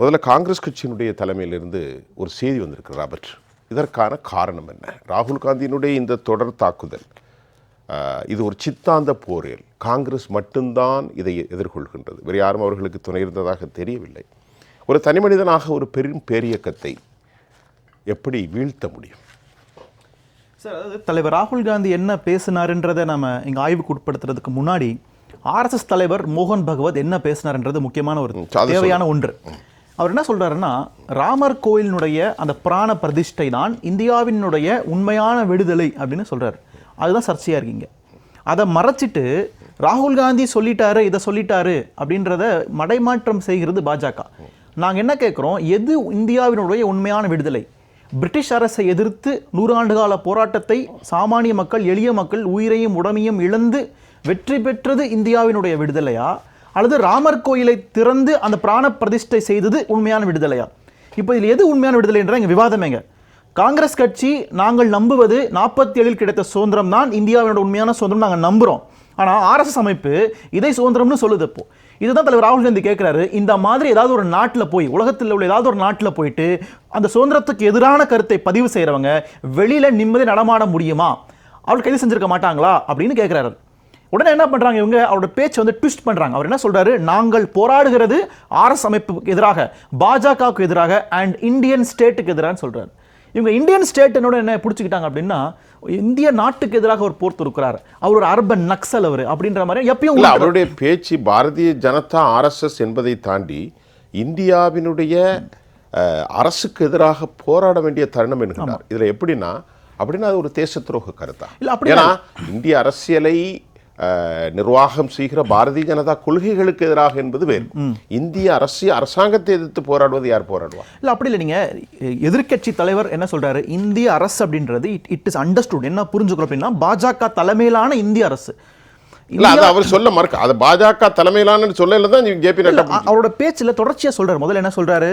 முதல்ல காங்கிரஸ் கட்சியினுடைய தலைமையிலிருந்து ஒரு செய்தி வந்திருக்கு ராபர்ட். இதற்கான காரணம் என்ன? ராகுல் காந்தியினுடைய இந்த தொடர் தாக்குதல் இது ஒரு சித்தாந்த போரில் காங்கிரஸ் மட்டும்தான் இதை எதிர்கொள்கின்றது. வேறு யாரும் அவர்களுக்கு துணை இருந்ததாக தெரியவில்லை. ஒரு தனிமனிதனாக ஒரு பெரும் பேரியக்கத்தை எப்படி வீழ்த்த முடியும்? சார் அதாவது தலைவர் ராகுல் காந்தி என்ன பேசினாருன்றதை நம்ம இங்கே ஆய்வுக்கு உட்படுத்துறதுக்கு முன்னாடி ஆர்எஸ்எஸ் தலைவர் மோகன் பகவத் என்ன பேசினாருன்றது முக்கியமான ஒரு தேவையான ஒன்று. அவர் என்ன சொல்கிறாருன்னா ராமர் கோயிலினுடைய அந்த பிராண பிரதிஷ்டை தான் இந்தியாவினுடைய உண்மையான விடுதலை அப்படின்னு சொல்கிறார் அதுதான் சர்ச்சையாக இருக்கீங்க. அதை மறைச்சிட்டு ராகுல் காந்தி சொல்லிட்டாரு இதை சொல்லிட்டாரு அப்படின்றத மடைமாற்றம் செய்கிறது பாஜக. நாங்கள் என்ன கேட்குறோம் எது இந்தியாவினுடைய உண்மையான விடுதலை? பிரிட்டிஷ் அரசை எதிர்த்து நூறாண்டு கால போராட்டத்தை சாமானிய மக்கள் எளிய மக்கள் உயிரையும் உடமையும் இழந்து வெற்றி பெற்றது இந்தியாவினுடைய விடுதலையா? அல்லது ராமர் கோயிலை திறந்து அந்த பிராண பிரதிஷ்டை செய்தது உண்மையான விடுதலையா? இப்போ இதில் எது உண்மையான விடுதலை என்ற எங்கள் விவாதமேங்க காங்கிரஸ் கட்சி நாங்கள் நம்புவது நாற்பத்தி ஏழில் கிடைத்த சுதந்திரம் தான் இந்தியாவினோட உண்மையான சுதந்திரம் நாங்கள் நம்புகிறோம் ஆனால் ஆர்எஸ்எஸ் அமைப்பு இதை சுதந்திரம்னு சொல்லுது இப்போ. இதுதான் தலைவர் ராகுல் காந்தி கேட்குறாரு இந்த மாதிரி ஏதாவது ஒரு நாட்டில் போய் உலகத்தில் உள்ள ஏதாவது ஒரு நாட்டில் போயிட்டு அந்த சுதந்திரத்துக்கு எதிரான கருத்தை பதிவு செய்கிறவங்க வெளியில் நிம்மதி நடமாட முடியுமா? அவள் கைது செஞ்சிருக்க மாட்டாங்களா? அப்படின்னு கேட்குறாரு உடனே என்ன பண்றாங்க இவங்க? அவரோட பேச்சு வந்து ட்விஸ்ட் பண்றாங்க. அவர் என்ன சொல்றாரு? நாங்கள் போராடுகிறது ஆர்எஸ் அமைப்புக்கு எதிராக பாஜகவுக்கு எதிராக அண்ட் இந்தியன் ஸ்டேட்டுக்கு எதிராக சொல்றாரு. இவங்க இந்தியன் ஸ்டேட் என்னோட என்ன பிடிச்சிக்கிட்டாங்க அப்படின்னா இந்திய நாட்டுக்கு எதிராக ஒரு போர் தொடுக்கிறார். அவர் ஒரு அர்பன் நக்சல் அவர் அப்படின்ற மாதிரி எப்பயும் அவருடைய பேச்சு பாரதிய ஜனதா ஆர்எஸ்எஸ் என்பதை தாண்டி இந்தியாவினுடைய அரசுக்கு எதிராக போராட வேண்டிய தருணம் என்கிறார் இதுல எப்படின்னா அப்படின்னா அது ஒரு தேச துரோக கருத்தா? இல்ல, அப்படி ஏன்னா இந்திய அரசியலை நிர்வாகம் செய்கிற பாரதிய ஜனதா கொள்கைகளுக்கு எதிராக என்பது வேறு. இந்திய அரசியல் அரசாங்கத்தை எதிர்த்து போராடுவது யார் போராடுவா? இல்ல அப்படி இல்லை நீங்க எதிர்க்கட்சி தலைவர் என்ன சொல்றாரு? இந்திய அரசு அப்படின்றது இட் இட் இஸ் அண்டர்ஸ்டுட் என்ன புரிஞ்சுக்கணும் அப்படின்னா பாஜக தலைமையிலான இந்திய அரசு. இல்ல அது அவர் சொல்ல மறுக்க. அது பாஜக தலைமையிலான சொல்லல தான் ஜே பி நட்டா அவரோட பேச்சுல தொடர்ச்சியா சொல்றாரு. முதல்ல என்ன சொல்றாரு?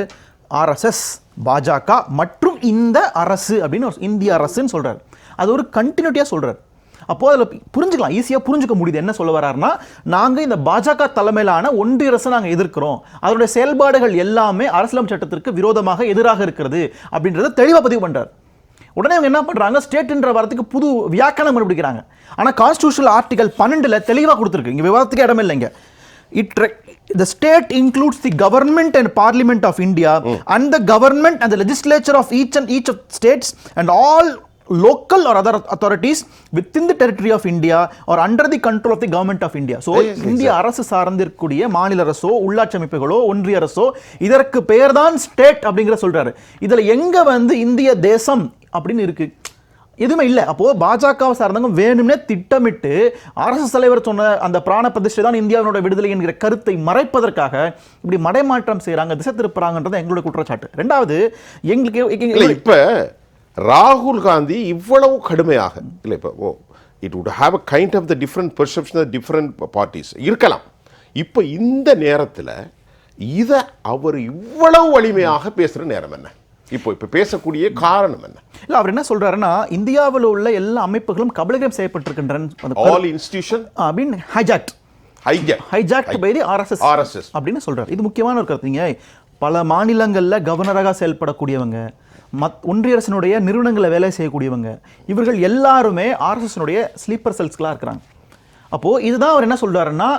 ஆர்எஸ்எஸ் பாஜக மற்றும் இந்த அரசு அப்படின்னு இந்திய அரசுன்னு சொல்றாரு. அது ஒரு கண்டினியூட்டியா சொல்றாரு. அப்போ அதில் புரிஞ்சுக்கலாம் ஈஸியாக புரிஞ்சுக்க முடியுது என்ன சொல்ல வர்றாருன்னா நாங்கள் இந்த பாஜக தலைமையிலான ஒன்றிய அரசை நாங்கள் எதிர்க்கிறோம். அதனுடைய செயல்பாடுகள் எல்லாமே அரசியலமைப்பு சட்டத்திற்கு விரோதமாக எதிராக இருக்கிறது அப்படின்றத தெளிவாக பதிவு பண்றாரு. உடனே அவங்க என்ன பண்றாங்க ஸ்டேட்ன்ற வார்த்தைக்கு புது வியாக்கணம் கண்டுபிடிக்கிறாங்க. ஆனா கான்ஸ்டியூஷனல் ஆர்டிகல் பன்னெண்டுல தெளிவா கொடுத்துருக்கு. இங்க விவாதத்துக்கு இடம் இல்லைங்க it the state includes the government and parliament of india and the government and the legislature of each and each of states and all local or other authorities within the territory of india or under the control of the government of india. So இந்திய அரசு சார்ந்திருக்கக்கூடிய மாநில அரசோ உள்ளாட்சி அமைப்புகளோ ஒன்றிய அரசோ இதற்கு பெயர்தான் ஸ்டேட் அப்படிங்கிற சொல்றாரு. இதுல எங்க வந்து இந்திய தேசம் அப்படின்னு இருக்கு? எதுவுமே இல்லை. அப்போ பாஜகவை சார்ந்தவங்க வேணும்னே திட்டமிட்டு ஆர்எஸ்எஸ் தலைவர் சொன்ன அந்த பிராண பிரதிஷ்டை தான் இந்தியாவினோட விடுதலை என்கிற கருத்தை மறைப்பதற்காக இப்படி மடைமாற்றம் செய்றாங்க திசை திருப்புறாங்கன்றது எங்களுடைய குற்றச்சாட்டு. ரெண்டாவது எங்களுக்கு இப்ப ராகுல் காந்தி இவ்வளவு கடுமையாக இல்ல இப்ப ஓ it would have a kind of the different perception of different parties இருக்கலாம். இப்ப இந்த நேரத்துல இத அவர் இவ்வளவு வலிமையாக பேசுற நேரம் என்ன? இப்போ இப்ப பேசக்கூடிய காரணம் என்ன? இல்ல அவர் என்ன சொல்றாருன்னா இந்தியாவில் உள்ள எல்லா அமைப்புகளும் கபலீகரம் செய்யப்பட்டிருக்கின்றன. ஆல் இன்ஸ்டிடியூஷன் அப்படின்னு hijacked hijack hijacked by the RSS RSS. அப்படின்னு சொல்றாரு. இது முக்கியமான ஒரு கருத்து நீங்க பல மாநிலங்களில் கவர்னராக செயல்படக்கூடியவங்க மத் ஒன்றிய அரசினுடைய நிறுவனங்களை வேலை செய்யக்கூடியவங்க இவர்கள் எல்லாருமே ஆர்எஸ்எஸ்னுடைய ஸ்லீப்பர் செல்ஸ்களாக இருக்கிறாங்க. அப்போது இதுதான் அவர் என்ன சொல்கிறாருன்னா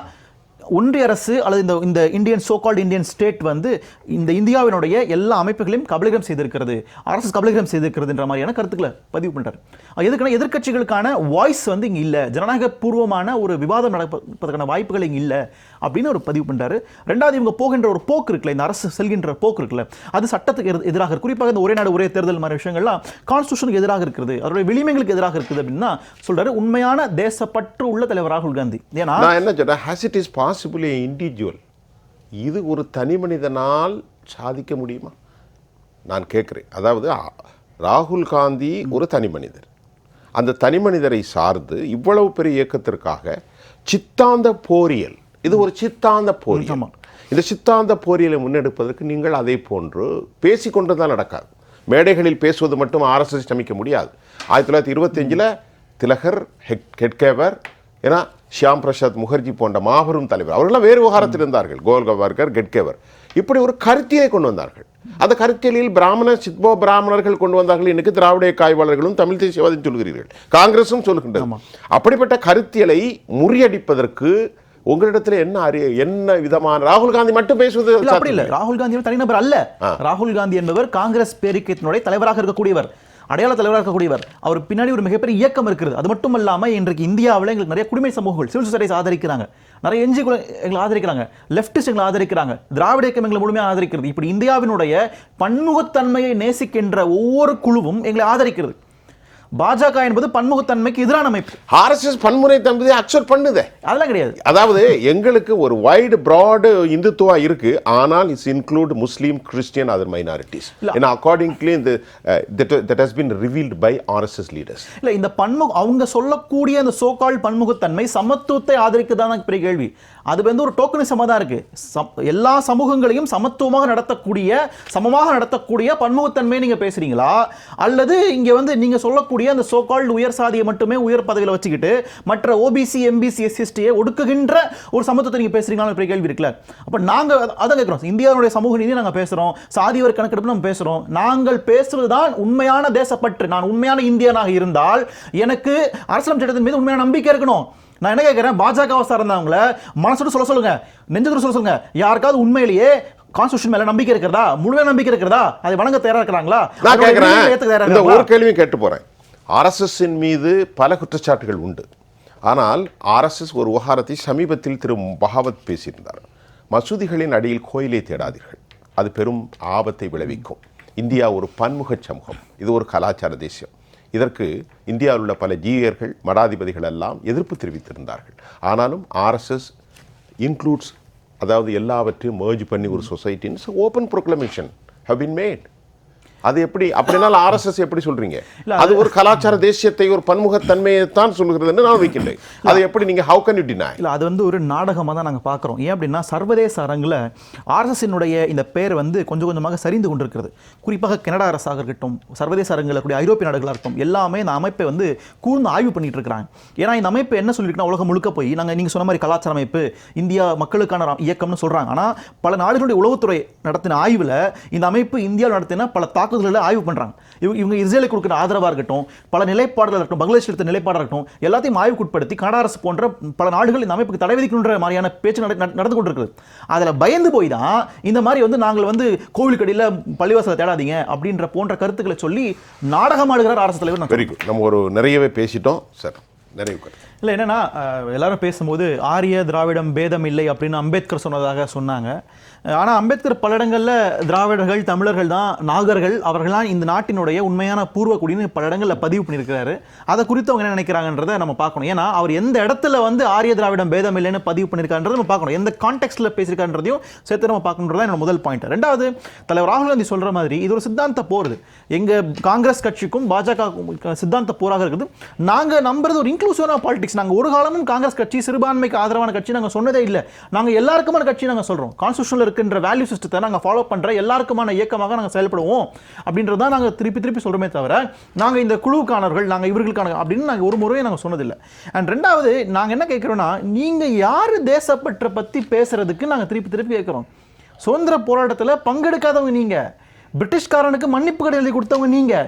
ஒன்றிய அரசு அல்லது இந்த இந்த Indian so called Indian state வந்து இந்த இந்தியாவினுடைய எல்லா அமைப்புகளையும் கபலீகரம் செய்திருக்கிறது அரசு கபலீகரம் செய்திருக்கிறதுன்ற மாதிரியான கருத்துக்களை பதிவு பண்ணுறாரு எதுக்கான எதுக்குன்னா எதிர்க்கட்சிகளுக்கான வாய்ஸ் வந்து இங்கே இல்லை. ஜனநாயக பூர்வமான ஒரு விவாதம் நடப்பதற்கான வாய்ப்புகள் இங்கே இல்லை. அப்படின்னு ஒரு பதிவு பண்றாரு. ரெண்டாவது இவங்க போகின்ற ஒரு போக்கு இருக்குல்ல இந்த அரசு செல்கின்ற போக்கு இருக்குல்ல அது சட்டத்துக்கு எதிர்- எதிராக. குறிப்பாக இந்த ஒரே நாடு ஒரே தேர்தல் மாதிரி விஷயங்கள்லாம் கான்ஸ்டியூஷனுக்கு எதிராக இருக்குது. அதோட விளிமைகளுக்கு எதிராக இருக்குது அப்படின்னா சொல்றாரு உண்மையான தேசப்பற்று உள்ள தலைவர் ராகுல் காந்தி. ஏன்னா நான் என்ன சொல்றேன்? Has it is possible individual இது ஒரு தனி மனிதனால் சாதிக்க முடியுமா? நான் கேட்குறேன். அதாவது ராகுல் காந்தி ஒரு தனி மனிதர். அந்த தனி மனிதரை சார்ந்து இவ்வளவு பெரிய இயக்கத்திற்காக சித்தாந்த போரியல் இது ஒரு சித்தாந்த ஆமா. இந்த சித்தாந்த போரியலை முன்னெடுப்பதற்கு நீங்கள் அதே போன்று பேசிக்கொண்டு தான் நடக்காது. மேடைகளில் பேசுவது மட்டும் ஆர்எஸ்எஸ் சமிக்க முடியாது. ஆயிரத்தி தொள்ளாயிரத்தி இருபத்தஞ்சில் திலகர் ஹெட் ஹெட்கேவர் ஏன்னா ஷியாம் பிரசாத் முகர்ஜி போன்ற மாபெரும் தலைவர் அவர்கள்லாம் வேறு விவகாரத்தில் இருந்தார்கள். கோல் கவார்கர் கெட்கேவர். இப்படி ஒரு கருத்தியை கொண்டு வந்தார்கள். அந்த கருத்தியலில் பிராமண சித்போ பிராமணர்கள் கொண்டு வந்தார்கள் இன்னைக்கு திராவிட காய்வாளர்களும் தமிழ் தேசியவாதம் சொல்கிறீர்கள். காங்கிரசும் சொல்கின்றது. அப்படிப்பட்ட கருத்தியலை முறியடிப்பதற்கு உங்களிடத்தில் என்ன அறிய என்ன விதமான ராகுல் காந்தி மட்டும் பேசுவது அப்படி இல்ல. ராகுல் காந்தி தனிநபர் அல்ல. ராகுல் காந்தி என்பவர் காங்கிரஸ் பேரிக்கத்தினுடைய தலைவராக இருக்கக்கூடியவர். அடையாள தலைவராக இருக்கக்கூடியவர். அவர் பின்னாடி ஒரு மிகப்பெரிய இயக்கம் இருக்கிறது. அது மட்டும் இல்லாம இன்றைக்கு இந்தியாவில் எங்களுக்கு நிறைய குடிமை சமூகங்கள் சிவில் சொசைட்டிஸ் ஆதரிக்கிறாங்க. நிறைய என்ஜி எங்களை ஆதரிக்கிறாங்க. லெப்டிஸ்ட் எங்களை ஆதரிக்கிறாங்க. திராவிட இயக்கம் எங்களை முழுமையாக ஆதரிக்கிறது. இப்படி இந்தியாவினுடைய பன்முகத்தன்மையை நேசிக்கின்ற ஒவ்வொரு குழுவும் எங்களை ஆதரிக்கிறது. பாஜக என்பது பன்முகத்தன்மைக்கு எதிரான அமைப்பு. ஆர்எஸ்எஸ் பன்முறை தம்பதி அக்செப்ட் பண்ணுதே. அதெல்லாம் கிடையாது. அதாவது எங்களுக்கு ஒரு வைடு பிராடு இந்துத்துவா இருக்கு. ஆனால் it's include Muslim Christian other minorities ஏன்னா அக்கார்டிங்லி இந்த that has been revealed by RSS leaders இல்ல இந்த பன்முக அவங்க சொல்லக்கூடிய அந்த சோகால் பன்முகத்தன்மை சமத்துவத்தை ஆதரிக்குதான் பெரிய கேள்வி. அது வந்து ஒரு டோக்கனிசமா தான் இருக்கு. எல்லா சமூகங்களையும் சமத்துவமாக நடத்தக்கூடிய சமமாக நடத்தக்கூடிய பன்முகத்தன்மை நீங்க பேசுறீங்களா? அல்லது இங்க வந்து நீங்க சொல்லக்கூடிய அந்த சோகால் உயர் சாதியை மட்டுமே உயர் பதவியில வச்சுக்கிட்டு மற்ற ஓபிசி எம்பிசி எஸ்சிஎஸ்டியை ஒடுக்குகின்ற ஒரு சமத்துவத்தை நீங்க பேசுறீங்களா பெரிய கேள்வி இருக்குல்ல. அப்ப நாங்க அத- கேட்கிறோம் இந்தியாவுடைய சமூக நீதி நாங்க பேசுறோம். சாதி வரி கணக்கெடுப்பு நம்ம பேசுறோம். நாங்கள் பேசுவதுதான் உண்மையான தேசப்பற்று. நான் உண்மையான இந்தியனாக இருந்தால் எனக்கு அரசியலம் சட்டத்தின் மீது உண்மையான நம்பிக்கை இருக்கணும். நான் என்ன கேட்கிறேன் பாஜக சார்ந்தவங்கள மனசோட சொல்ல சொல்லுங்க. நெஞ்சத்தோட சொல்ல சொல்லுங்க. யாருக்காவது உண்மையிலேயே கான்ஸ்டியூஷன் மேல நம்பிக்கை இருக்கிறதா? முழுமையான நம்பிக்கை இருக்கிறதா? அதை வழங்க தயாரா இருக்கிறாங்களா? நான் கேட்கிறேன் ஒரு? கேள்வியும் கேட்டு போறேன். ஆர்எஸ்எஸ்ஸின் மீது பல குற்றச்சாட்டுகள் உண்டு. ஆனால் ஆர்எஸ்எஸ் ஒரு விவகாரத்தை சமீபத்தில் திரு பகாவத் பேசியிருந்தார். மசூதிகளின் அடியில் கோயிலை தேடாதீர்கள். அது பெரும் ஆபத்தை விளைவிக்கும். இந்தியா ஒரு பன்முக சமூகம். இது ஒரு கலாச்சார தேசியம். இதற்கு இந்தியாவில் உள்ள பல ஜீயர்கள் மடாதிபதிகள் எல்லாம் எதிர்ப்பு தெரிவித்திருந்தார்கள். ஆனாலும் ஆர்எஸ்எஸ் இன்க்ளூட்ஸ் அதாவது எல்லாவற்றையும் மேர்ஜ் பண்ணி ஒரு சொசைட்டின்னு open proclamation have been made அது எப்படி அப்படினால ஆர்எஸ்எஸ் எப்படி சொல்றீங்க? அது ஒரு கலாச்சார தேசியத்தை ஒரு பன்முகத்தன்மையை தான் சொல்கிறதுன்னு நான் வைக்கின்றேன் அதை எப்படி நீங்க ஹவு கேன் யூ டினை இல்ல அது வந்து ஒரு நாடகமாக தான் நாங்கள் பார்க்குறோம். ஏன் அப்படின்னா சர்வதேச அரங்கில் ஆர்எஸ்எஸ்னுடைய இந்த பேர் வந்து கொஞ்சம் கொஞ்சமாக சரிந்து கொண்டிருக்கிறது. குறிப்பாக கனடா அரசாக இருக்கட்டும் சர்வதேச அரங்கில் கூடிய ஐரோப்பிய நாடுகளாக இருக்கட்டும் எல்லாமே இந்த அமைப்பை வந்து கூர்ந்து ஆய்வு பண்ணிட்டு இருக்கிறாங்க. ஏன்னா இந்த அமைப்பு என்ன சொல்லியிருக்குன்னா உலகம் முழுக்க போய் நாங்கள் நீங்கள் சொன்ன மாதிரி கலாச்சார அமைப்பு இந்தியா மக்களுக்கான இயக்கம்னு சொல்கிறாங்க ஆனால் பல நாடுகளுடைய உளவுத்துறை நடத்தின ஆய்வில் இந்த அமைப்பு இந்தியாவில் நடத்தின பல தாக்குதல்களை ஆய்வு பண்ணுறாங்க இவங்க இவங்க இஸ்ரேலுக்கு கொடுக்குற ஆதரவாக இருக்கட்டும் பல நிலைப்பாடுகள் இருக்கட்டும் பங்களாதேஷ் எடுத்த நிலைப்பாடாக இருக்கட்டும் எல்லாத்தையும் ஆய்வுக்குட்படுத்தி கனடா அரசு போன்ற பல நாடுகள் இந்த அமைப்புக்கு தடை விதிக்கின்ற மாதிரியான பேச்சு நடந்து கொண்டிருக்குது. அதில் பயந்து போய் தான் இந்த மாதிரி வந்து நாங்கள் வந்து கோவிலுக்கடியில் பள்ளிவாசலை தேடாதீங்க அப்படின்ற போன்ற கருத்துக்களை சொல்லி நாடகமாடுகிறார் அரசு தலைவர் நம்ம ஒரு நிறையவே பேசிட்டோம் சார். நிறைவு கருத்து. இல்லை என்னன்னா எல்லாரும் பேசும்போது ஆரிய திராவிடம் பேதம் இல்லை அப்படின்னு அம்பேத்கர் சொன்னதாக சொன்னாங்க. ஆனால் அம்பேத்கர் பல இடங்களில் திராவிடர்கள் தமிழர்கள் தான் நாகர்கள் அவர்கள்லாம் இந்த நாட்டினுடைய உண்மையான பூர்வக்குடின்னு பல இடங்களில் பதிவு பண்ணியிருக்கிறாரு. அதை குறித்து அவங்க என்ன நினைக்கிறாங்கன்றதை நம்ம பார்க்கணும். ஏன்னா அவர் எந்த இடத்துல வந்து ஆரிய திராவிடம் பேதம் இல்லைன்னு பதிவு பண்ணியிருக்கான்றதை நம்ம பார்க்கணும். எந்த கான்டெக்ட்ல பேசியிருக்கான்றதையும் சேர்த்து நம்ம பார்க்கணுன்றதான் என்னோட முதல் பாயிண்ட் ரெண்டாவது தலைவர் ராகுல் காந்தி சொல்கிற மாதிரி இது ஒரு சித்தாந்த போகிறது எங்கள் காங்கிரஸ் கட்சிக்கும் பாஜக சித்தாந்த போராக இருக்குது. நாங்கள் நம்புறது ஒரு இன்க்ளூசிவான பாலிடிக்ஸ் நாங்கள் ஒரு காலமும் காங்கிரஸ் கட்சி சிறுபான்மைக்கு ஆதரவான கட்சி நாங்கள் சொன்னதே இல்லை. நாங்கள் எல்லாருக்குமான கட்சி நாங்கள் சொல்கிறோம் கான்ஸ்டியூஷனில் இருக்கின்ற வேல்யூ சிஸ்டத்தை நாங்கள் ஃபாலோ பண்ணுற எல்லாருக்குமான இயக்கமாக நாங்கள் செயல்படுவோம். அப்படின்றது தான் நாங்கள் திருப்பி திருப்பி சொல்கிறோமே தவிர நாங்கள் இந்த குழுவுக்கானவர்கள் நாங்கள் இவர்களுக்கான அப்படின்னு நாங்கள் ஒரு முறையை நாங்கள் சொன்னதில்லை. அண்ட் ரெண்டாவது நாங்கள் என்ன கேட்குறோன்னா நீங்கள் யார் தேசப்பற்ற பற்றி பேசுகிறதுக்கு நாங்கள் திருப்பி திருப்பி கேட்குறோம். சுதந்திர போராட்டத்தில் பங்கெடுக்காதவங்க நீங்கள் பிரிட்டிஷ்காரனுக்கு மன்னிப்பு கடிதம் எழுதி கொடுத்தவங்க நீங்கள்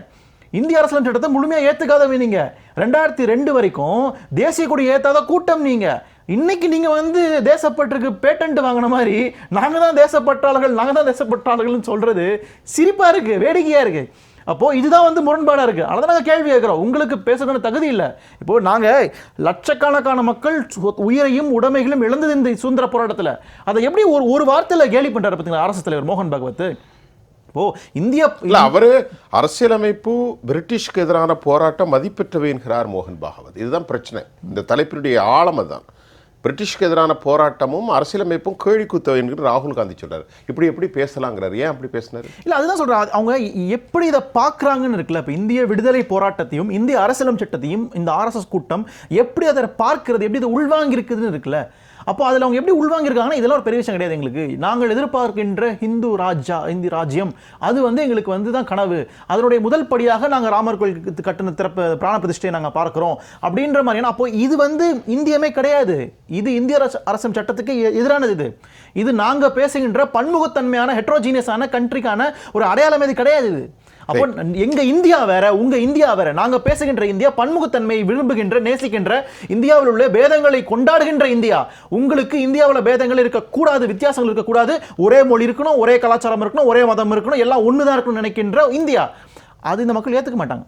இந்திய அரசியல் சட்டத்தை முழுமையாக ஏத்துக்காதவங்க நீங்கள் ரெண்டாயிரத்தி ரெண்டு வரைக்கும் தேசிய கொடி ஏற்றாத கூட்டம் நீங்கள் இன்னைக்கு நீங்கள் வந்து தேசப்பற்றுக்கு பேட்டன்ட் வாங்கின மாதிரி நாங்கள் தான் தேசப்பற்றாளர்கள் நாங்கள் தான் தேசப்பற்றாளர்கள்னு சொல்கிறது சிரிப்பாக இருக்குது வேடிக்கையாக இருக்குது அப்போது இதுதான் வந்து முரண்பாடாக இருக்குது அதை நாங்கள் கேள்வி கேட்குறோம். உங்களுக்கு பேசணும்னு தகுதி இல்லை. இப்போது நாங்கள் லட்சக்கணக்கான மக்கள் சு- உயிரையும் உடைமைகளும் இழந்தது இந்த சுதந்திர போராட்டத்தில். அதை எப்படி ஒரு ஒரு வார்த்தையில் கேலி பண்ணுறாரு பார்த்தீங்களா அரசு தலைவர் மோகன் பகவத். இப்போ இந்தியா இல்ல அவரு அரசியலமைப்பு பிரிட்டிஷ்க்கு எதிரான போராட்டம் மதிப்பெற்றவை என்கிறார் மோகன் பாகவத். இதுதான் பிரச்சனை. இந்த தலைப்பினுடைய ஆழம் அதுதான். பிரிட்டிஷ்க்கு எதிரான போராட்டமும் அரசியலமைப்பும் கேள்வி குத்தவை என்கிற ராகுல் காந்தி சொல்றாரு. இப்படி எப்படி பேசலாங்கிறார்? ஏன் அப்படி பேசினாரு? இல்ல அதுதான் சொல்றேன். அது அவங்க எப்படி இதை பார்க்கறாங்கன்னு இருக்குல்ல இப்போ இந்திய விடுதலை போராட்டத்தையும் இந்திய அரசியலம் சட்டத்தையும் இந்த ஆர்எஸ்எஸ் கூட்டம் எப்படி அதை பார்க்கிறது எப்படி இதை உள்வாங்கி இருக்குதுன்னு இருக்குல்ல அப்போ அதில் அவங்க எப்படி உள்வாங்கியிருக்காங்கன்னா இதெல்லாம் ஒரு பெரிய விஷயம் கிடையாது எங்களுக்கு. நாங்கள் எதிர்பார்க்கின்ற ஹிந்து ராஜா இந்தி ராஜ்யம் அது வந்து எங்களுக்கு வந்து தான் கனவு. அதனுடைய முதல் படியாக நாங்கள் ராமர் கோயில் கட்டண திறப்பு பிராண பிரதிஷ்டையை நாங்கள் பார்க்குறோம். அப்படின்ற மாதிரியான அப்போ இது வந்து இந்தியமே கிடையாது. இது இந்திய அரசு அரசம் சட்டத்துக்கு எ- எதிரானது இது. இது நாங்கள் பேசுகின்ற பன்முகத்தன்மையான ஹெட்ரோஜீனியஸான கண்ட்ரிக்கான ஒரு அடையாளம் இது கிடையாது இது. அப்போ எங்க இந்தியா வேற உங்க இந்தியா வேற நாங்க பேசுகின்ற இந்தியா பன்முகத்தன்மையை விரும்புகின்ற நேசிக்கின்ற இந்தியாவில் உள்ள பேதங்களை கொண்டாடுகின்ற இந்தியா. உங்களுக்கு இந்தியாவில் பேதங்கள் இருக்கக்கூடாது வித்தியாசங்கள் இருக்கக்கூடாது. ஒரே மொழி இருக்கணும் ஒரே கலாச்சாரம் இருக்கணும் ஒரே மதம் இருக்கணும் எல்லாம் ஒன்று தான் இருக்கணும்னு நினைக்கின்ற இந்தியா. அது இந்த மக்கள் ஏத்துக்க மாட்டாங்க.